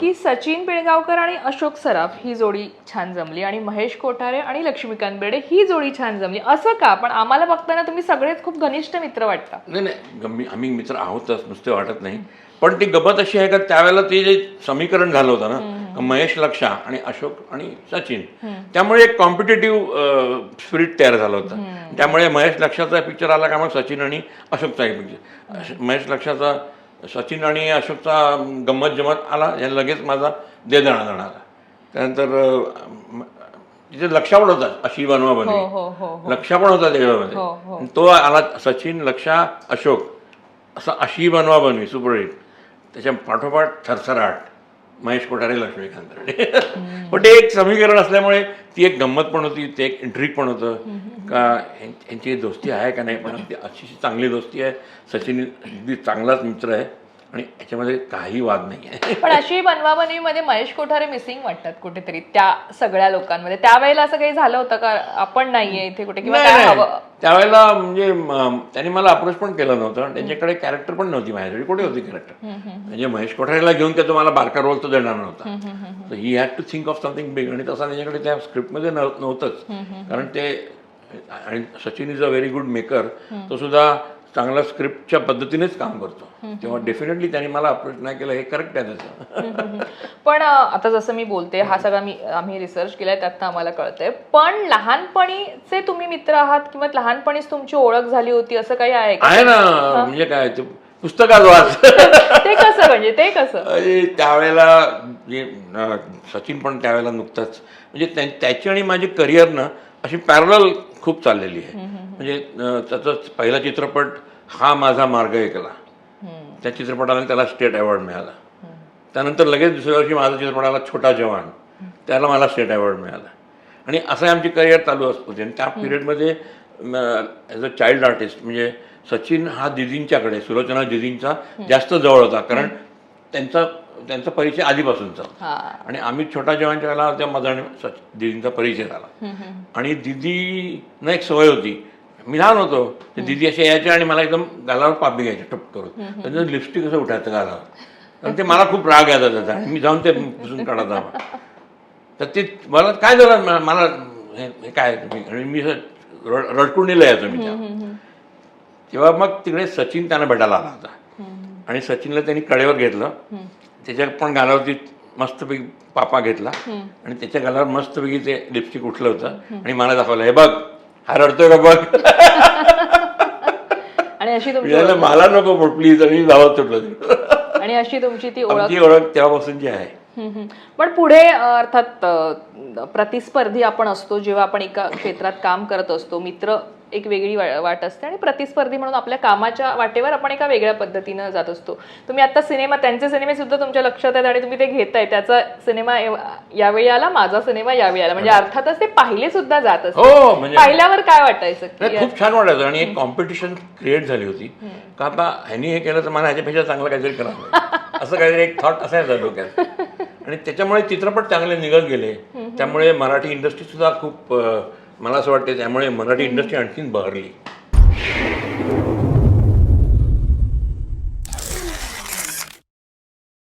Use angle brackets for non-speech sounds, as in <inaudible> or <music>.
की सचिन पिळगावकर आणि अशोक सराफ ही जोडी छान जमली आणि महेश कोठारे आणि लक्ष्मीकांत बेर्डे ही जोडी छान जमली. असं का? पण आम्हाला बघताना तुम्ही सगळेच खूप घनिष्ठ मित्र वाटता. नाही नाही. आम्ही मित्र आहोतच नुसते वाटत नाही. पण ती गमत अशी आहे का त्यावेळेला ते जे समीकरण झालं होतं ना महेश लक्षा आणि अशोक आणि सचिन त्यामुळे एक कॉम्पिटेटिव्ह स्पिरिट तयार झालं होतं. त्यामुळे महेश लक्षाचा पिक्चर आला का मग सचिन आणि अशोकचा एक पिक्चर महेश लक्षाचा सचिन आणि अशोकचा गंमत जमत आला या लगेच माझा दे देणार जाणार. त्यानंतर तिथे लक्षा पण होता अशी बनवा हो बनवी हो हो. लक्षा पण होता हो, त्याच्यामध्ये हो. आणि तो आला सचिन लक्षा अशोक असा अशी बनवा बनवी सुपरहिट. त्याच्या पाठोपाठ थरथराट. महेश कोठारे लक्ष्मीकांत <laughs> पण ते एक समीकरण असल्यामुळे ती एक गंमत पण होती ते एक इंट्रिक पण होतं. का यांची ह्यांची दोस्ती आहे का नाही? पण ती अतिशय चांगली दोस्ती आहे. सचिन अगदी चांगलाच मित्र आहे. आणि याच्यामध्ये काही वाद नाही आहे पण अशी बनवाबनवी मध्ये महेश कोठारे मिसिंग वाटतात कुठेतरी त्या सगळ्या लोकांमध्ये. त्यावेळेला असं काही झालं होतं का? आपण नाहीये इथे कुठे किंवा काय. हवं? त्यावेळेला म्हणजे म, त्यांनी मला अप्रोच पण केलं नव्हतं. त्यांच्याकडे कॅरेक्टर पण नव्हती माझ्याकडे कुठे होती कॅरेक्टर म्हणजे महेश कोठारेला घेऊन काय तो मला बारका रोल तो देणार नव्हता. He had to think of something big आणि तसा त्याच्याकडे त्या स्क्रिप्टमध्ये नव्ह- नव्हतंच. कारण ते आणि Sachin is a very good maker तो सुद्धा चांगला स्क्रिप्टच्या पद्धतीनेच काम करतो. तेव्हा डेफिनेटली त्यांनी मला अप्रोच नाही केलं हे करेक्ट आहे त्याचं. पण आता जसं मी बोलते हा सगळा मी आम्ही रिसर्च केलाय त्यातनं आम्हाला कळतंय. पण लहानपणीचे तुम्ही मित्र आहात किंवा लहानपणीच तुमची ओळख झाली होती असं काही आहे का? आहे ना म्हणजे काय ते पुस्तकात वाच. <laughs> ते कसं म्हणजे ते कसं? अरे त्यावेळेला सचिन पण त्यावेळेला नुकताच म्हणजे त्या- त्याची आणि माझी करिअर ना अशी पॅरल खूप चाललेली आहे. म्हणजे त्याचा पहिला चित्रपट हा माझा मार्ग ऐकला. त्या चित्रपटाने त्याला स्टेट अवॉर्ड मिळाला. त्यानंतर लगेच दुसऱ्या वर्षी माझा चित्रपट आला छोटा जवान त्याला मला स्टेट अवॉर्ड मिळाला. आणि असं आमची करिअर चालू असत. होती आणि त्या पिरियडमध्ये ॲज अ चाइल्ड आर्टिस्ट म्हणजे सचिन हा दिदींच्याकडे सुलोचना दिदींचा जास्त जवळ होता. कारण त्यांचा त्यांचा परिचय आधीपासूनचा. आणि आम्ही छोटा जवानच्या वेळेला त्या माझा दिदींचा परिचय झाला. आणि दिदीनं एक सवय होती. मी लहान होतो ते दिदी असे यायचे आणि मला एकदम गालावर पापी घ्यायचे टप करून. त्यांचं लिपस्टिक कसं उठायचं गालावर. आणि ते मला खूप राग यायचा त्याचा. आणि मी जाऊन ते पुसून काढायचा तर ते मला काय झालं मला हे काय तुम्ही आणि मी रडकुंडीला यायचो मी तेव्हा मग तिकडे सचिन त्यांना भेटायला आला होता. आणि सचिनला त्यांनी कडेवर घेतलं. त्याच्या पण गालावरती मस्तपैकी पापा घेतला. आणि त्याच्या गालावर मस्तपैकी ते लिपस्टिक उठलं होतं. आणि मला दाखवलं हे बघ हा रडतोय का बघ? <laughs> आणि अशी तुमची मला नको प्लीज आणि धावत सुटलं. आणि अशी तुमची ती ओळख आमची ओळख तेव्हापासूनची आहे. हम्म, हम्म. पण पुढे अर्थात प्रतिस्पर्धी आपण असतो जेव्हा आपण एका क्षेत्रात काम करत असतो मित्र एक वेगळी वा- वाट असते आणि प्रतिस्पर्धी म्हणून आपल्या कामाच्या वाटेवर आपण एका वेगळ्या पद्धतीनं जात असतो. तुम्ही आता सिनेमा त्यांचे सिनेमे सुद्धा तुमच्या लक्षात आहेत आणि तुम्ही ते घेताय. त्याचा सिनेमा यावेळी आला माझा सिनेमा यावेळी आला. म्हणजे अर्थातच ते पाहिले सुद्धा जात असते हो म्हणजे पाहिल्यावर काय वाटायचं? खूप छान वाटायचं आणि एक कॉम्पिटिशन क्रिएट झाली होती. का आता ह्यांनी हे केलं तर मला ह्याच्यापेक्षा चांगलं काहीतरी करावं <laughs> असं काहीतरी एक थॉट असायचा डोक्यात. <laughs> आणि त्याच्यामुळे चित्रपट चांगले निघत गेले. त्यामुळे मराठी इंडस्ट्री सुद्धा खूप मला असं वाटतं त्यामुळे मराठी इंडस्ट्री आणखीन बहरली.